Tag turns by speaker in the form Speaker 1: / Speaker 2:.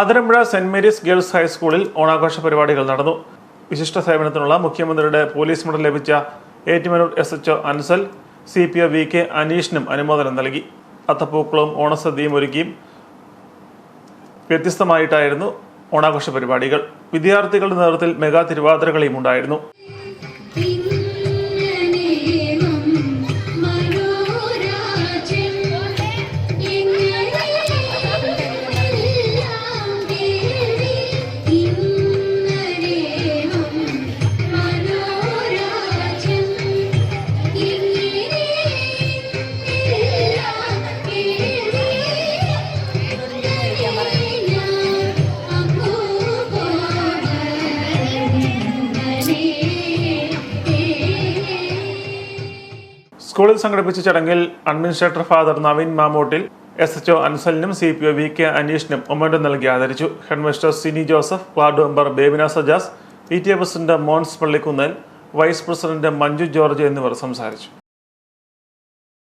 Speaker 1: Athirampuzha saint Mary's girls ഹൈസ്കൂളിൽ ഓണാഘോഷ പരിപാടികൾ നടന്നു. വിശിഷ്ട സേവനത്തിനുള്ള മുഖ്യമന്ത്രിയുടെ പോലീസ് മെഡൽ ലഭിച്ച Ettumanoor S H Ansal C P O V K അനീഷിനും അനുമോദനം നൽകി. അത്തപ്പൂക്കളും ഓണസദ്യയും ഒരുക്കിയും വ്യത്യസ്തമായിട്ടായിരുന്നു ഓണാഘോഷ പരിപാടികൾ. വിദ്യാർത്ഥികളുടെ നേതൃത്വത്തിൽ മെഗാ തിരുവാതിരകളിയും ഉണ്ടായിരുന്നു. സ്കൂളിൽ സംഘടിപ്പിച്ച ചടങ്ങിൽ administrator father Naveen Mamottil S H O അൻസലിനും C P O V K അനീഷിനും memento നൽകി ആദരിച്ചു. Headmistress Sini Joseph ward member Bebina Sajas P T A president Mons Pallikkunnel vice president Manju George എന്നിവർ സംസാരിച്ചു.